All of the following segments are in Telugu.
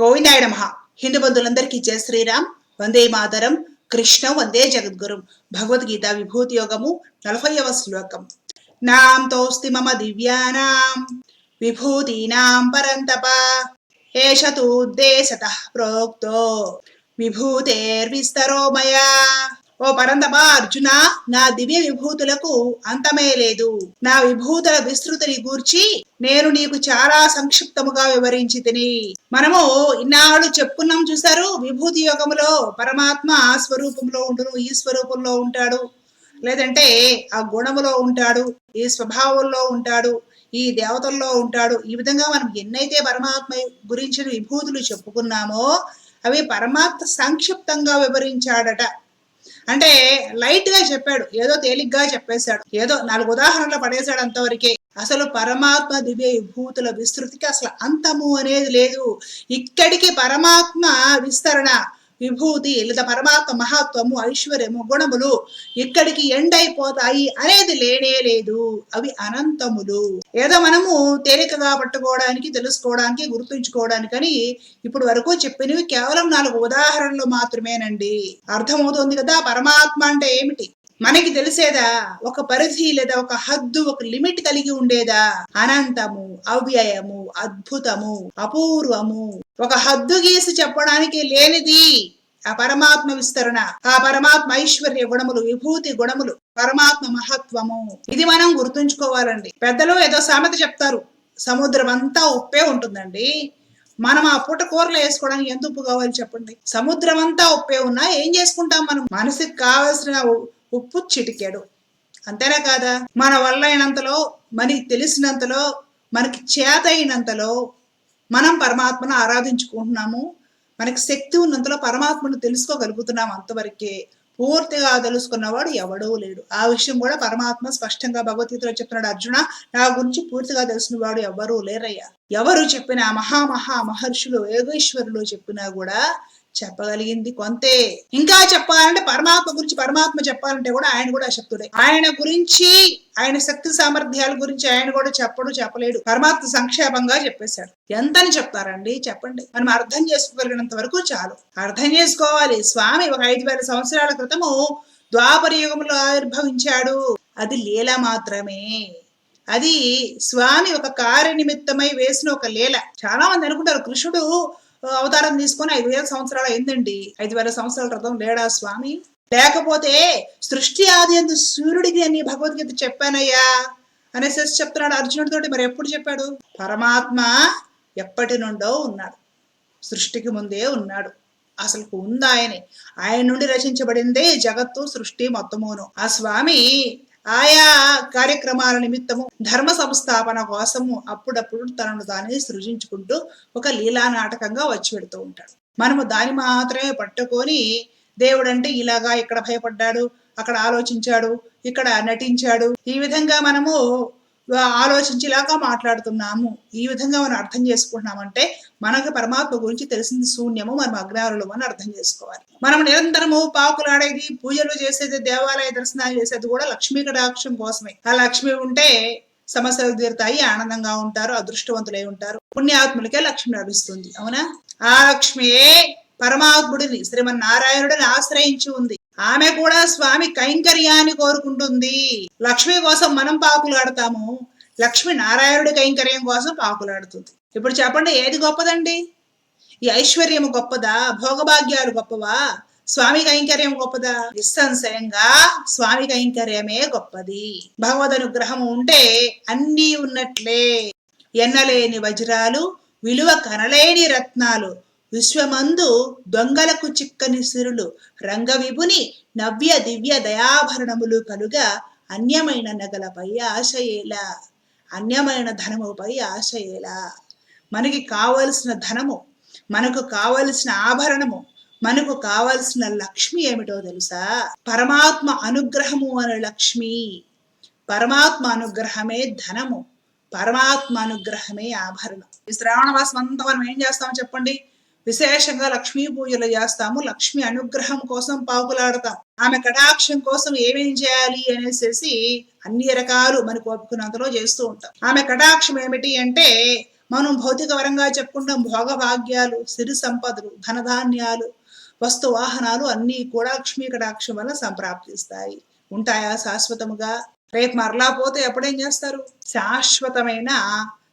గోవిందాయ నమ. హిందూ బంధువులందరికీ జయ శ్రీరామ్. వందే మాతరం. కృష్ణ వందే జగద్గురు. భగవద్గీత విభూతి యోగము నలభైవ శ్లోకం. నాం తోస్తి మమ దివ్యానాం. విభూతీనాం పరంతప. ఏష తు ఉద్దేశత ప్రోక్తో. విభూతేర్విస్తరో మయా ఓ పరందమా అర్జున నా దివ్య విభూతులకు అంతమే లేదు. నా విభూతుల విస్తృతిని గూర్చి నేను నీకు చాలా సంక్షిప్తముగా వివరించి తిని. మనము ఇన్నాళ్ళు చెప్పుకున్నాం చూసారు విభూతి యోగములో పరమాత్మ ఆ స్వరూపంలో ఉండును ఈ స్వరూపంలో ఉంటాడు. లేదంటే ఆ గుణములో ఉంటాడు ఈ స్వభావంలో ఉంటాడు ఈ దేవతల్లో ఉంటాడు. ఈ విధంగా మనం ఎన్నైతే పరమాత్మ గురించిన విభూతులు చెప్పుకున్నామో అవి పరమాత్మ సంక్షిప్తంగా వివరించాడట. అంటే లైట్గా చెప్పాడు ఏదో తేలిగ్గా చెప్పేశాడు ఏదో నాలుగు ఉదాహరణలు పడేశాడు అంతవరకే. అసలు పరమాత్మ దివ్య విభూతుల విస్తృతికి అసలు అంతము అనేది లేదు. ఇక్కడికి పరమాత్మ విస్తరణ. విభూతి లేదా పరమాత్మ మహత్వము ఐశ్వర్యము గుణములు ఇక్కడికి ఎండైపోతాయి అయిపోతాయి అనేది లేనే లేదు. అవి అనంతములు. ఏదో మనము తేలికగా పట్టుకోవడానికి తెలుసుకోవడానికి గుర్తుంచుకోవడానికని ఇప్పుడు వరకు చెప్పినవి కేవలం నాలుగు ఉదాహరణలు మాత్రమేనండి. అర్థమవుతుంది కదా పరమాత్మ అంటే ఏమిటి? మనకి తెలిసేదా? ఒక పరిధి లేదా ఒక హద్దు ఒక లిమిట్ కలిగి ఉండేదా? అనంతము అవ్యయము అద్భుతము అపూర్వము. ఒక హద్దు గీసి చెప్పడానికి లేనిది ఆ పరమాత్మ విస్తరణ ఆ పరమాత్మ ఐశ్వర్య గుణములు విభూతి గుణములు పరమాత్మ మహత్వము. ఇది మనం గుర్తుంచుకోవాలండి. పెద్దలు ఏదో సామెత చెప్తారు. సముద్రం అంతా ఉప్పే ఉంటుందండి. మనం ఆ పూట కూరలు వేసుకోవడానికి ఎంత ఉప్పు కావాలి చెప్పండి? సముద్రం అంతా ఉప్పే ఉన్నా ఏం చేసుకుంటాం మనం? మనసుకి కావలసిన ఉప్పు చిటికెడు. అంతేనా కాదా? మన వల్ల అయినంతలో మనకి తెలిసినంతలో మనకి చేత అయినంతలో మనం పరమాత్మను ఆరాధించుకుంటున్నాము. మనకి శక్తి ఉన్నంతలో పరమాత్మను తెలుసుకోగలుగుతున్నాం అంతవరకే. పూర్తిగా తెలుసుకున్నవాడు ఎవడూ లేడు. ఆ విషయం కూడా పరమాత్మ స్పష్టంగా భగవద్గీతలో చెప్తున్నాడు. అర్జున నా గురించి పూర్తిగా తెలిసిన వాడు ఎవరూ లేరయ్యా. ఎవరు చెప్పినా మహామహా మహర్షులు యోగేశ్వరులు చెప్పినా కూడా చెప్పగలిగింది. కొంతే ఇంకా చెప్పాలంటే పరమాత్మ గురించి పరమాత్మ చెప్పాలంటే కూడా ఆయన కూడా అశక్తుడే. ఆయన గురించి ఆయన శక్తి సామర్థ్యాల గురించి ఆయన కూడా చెప్పడు చెప్పలేడు. పరమాత్మ సంక్షేపంగా చెప్పేశాడు. ఎంతని చెప్తారండి? చెప్పండి. మనం అర్థం చేసుకోగలిగినంత వరకు చాలు. అర్థం చేసుకోవాలి. స్వామి ఒక ఐదు వేల సంవత్సరాల క్రితము ద్వాపర యుగంలో ఆవిర్భవించాడు. అది లీల మాత్రమే. అది స్వామి ఒక కార్య నిమిత్తమై వేసిన ఒక లీల. చాలా మంది అనుకుంటారు కృష్ణుడు అవతారం తీసుకొని ఐదు వేల సంవత్సరాలు అయిందండి. ఐదు వేల సంవత్సరాల రథం లేడా స్వామి? లేకపోతే సృష్టి ఆది ఎందు సూర్యుడికి అని భగవద్గీత చెప్పానయ్యా అనేసి చెప్తున్నాడు. అర్జునుడితోటి మరి ఎప్పుడు చెప్పాడు? పరమాత్మ ఎప్పటి నుండో ఉన్నాడు. సృష్టికి ముందే ఉన్నాడు. అసలు ఉందా ఆయనే ఆయన నుండి రచించబడిందే జగత్తు సృష్టి మొత్తమును. ఆ స్వామి ఆయా కార్యక్రమాల నిమిత్తము ధర్మ సంస్థాపన కోసము అప్పుడప్పుడు తనను తానే సృజించుకుంటూ ఒక లీలా నాటకంగా వచ్చి పెడుతూ ఉంటాడు. మనము దాన్ని మాత్రమే పట్టుకొని దేవుడు అంటే ఇలాగా ఇక్కడ భయపడ్డాడు అక్కడ ఆలోచించాడు ఇక్కడ నటించాడు ఈ విధంగా మనము ఆలోచించేలాగా మాట్లాడుతున్నాము. ఈ విధంగా మనం అర్థం చేసుకుంటున్నామంటే మనకు పరమాత్మ గురించి తెలిసింది శూన్యము మనం అజ్ఞానులు అని అర్థం చేసుకోవాలి. మనం నిరంతరము పాకులాడేది పూజలు చేసేది దేవాలయ దర్శనాలు చేసేది కూడా లక్ష్మీ కటాక్షం కోసమే. ఆ లక్ష్మి ఉంటే సమస్యలు తీరుతాయి ఆనందంగా ఉంటారు అదృష్టవంతులై ఉంటారు. పుణ్యాత్ములకే లక్ష్మి లభిస్తుంది. అవునా? ఆ లక్ష్మియే పరమాత్ముడిని శ్రీమన్నారాయణుడిని ఆశ్రయించి ఉంది. ఆమె కూడా స్వామి కైంకర్యాన్ని కోరుకుంటుంది. లక్ష్మి కోసం మనం పాకులాడతాము లక్ష్మి నారాయణుడి కైంకర్యం కోసం పాకులాడుతుంది ఇప్పుడు చెప్పండి ఏది గొప్పదండి? ఈ ఐశ్వర్యం గొప్పదా? భోగభాగ్యాలు గొప్పవా? స్వామి కైంకర్యం గొప్పదా? నిస్సంశయంగా స్వామి కైంకర్యమే గొప్పది. భగవద్ అనుగ్రహం ఉంటే అన్నీ ఉన్నట్లే. ఎన్నలేని వజ్రాలు విలువ కనలేని రత్నాలు విశ్వమందు దొంగలకు చిక్కని సిరులు రంగవిభుని నవ్య దివ్య దయాభరణములు కలుగా అన్యమైన నగలపై ఆశయేలా అన్యమైన ధనముపై ఆశయేలా. మనకి కావలసిన ధనము మనకు కావలసిన ఆభరణము మనకు కావలసిన లక్ష్మి ఏమిటో తెలుసా? పరమాత్మ అనుగ్రహము అనే లక్ష్మి. పరమాత్మ అనుగ్రహమే ధనము పరమాత్మ అనుగ్రహమే ఆభరణం. ఈ శ్రావణ మాసం అంతా మనం ఏం చేస్తామో చెప్పండి? విశేషంగా లక్ష్మీ పూజలు చేస్తాము. లక్ష్మి అనుగ్రహం కోసం పాకులాడతాం ఆమె కటాక్షం కోసం ఏమేం చేయాలి అనేసి అన్ని రకాలు మన కోరుకున్నంతలో చేస్తూ ఉంటాం. ఆమె కటాక్షం ఏమిటి అంటే మనం భౌతిక పరంగా చెప్పుకుంటాం. భోగభాగ్యాలు సిరి సంపదలు ధనధాన్యాలు వస్తు వాహనాలు అన్నీ కూడా లక్ష్మీ కటాక్షం వల్ల సంప్రాప్తిస్తాయి. ఉంటాయా శాశ్వతముగా? రేపు మరలా పోతే ఎప్పుడేం చేస్తారు? శాశ్వతమైన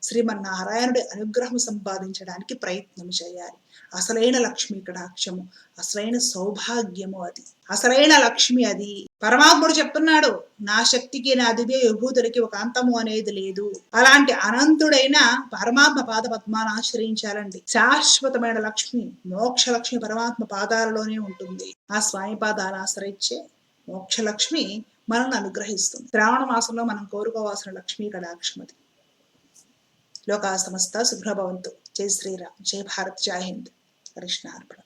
శ్రీమన్నారాయణుడి అనుగ్రహం సంపాదించడానికి ప్రయత్నం చేయాలి. అసలైన లక్ష్మి కటాక్షము అసలైన సౌభాగ్యము అది. అసలైన లక్ష్మి అది. పరమాత్ముడు చెప్తున్నాడు నా శక్తికి నా దివ్య విభూతులకి ఒక అంతము అనేది లేదు. అలాంటి అనంతుడైన పరమాత్మ పాద పద్మాన్ని ఆశ్రయించాలండి. శాశ్వతమైన లక్ష్మి మోక్ష లక్ష్మి పరమాత్మ పాదాలలోనే ఉంటుంది. ఆ స్వామి పాదాలను ఆశ్రయించే మోక్ష లక్ష్మి మనల్ని అనుగ్రహిస్తుంది. శ్రావణ మాసంలో మనం కోరుకోవాల్సిన లక్ష్మీ కటాక్షమది లోకా సమస్త శుభ్రభవంతు జై శ్రీరామ్. జై భారత్. జై హింద్. కృష్ణ అర్పణ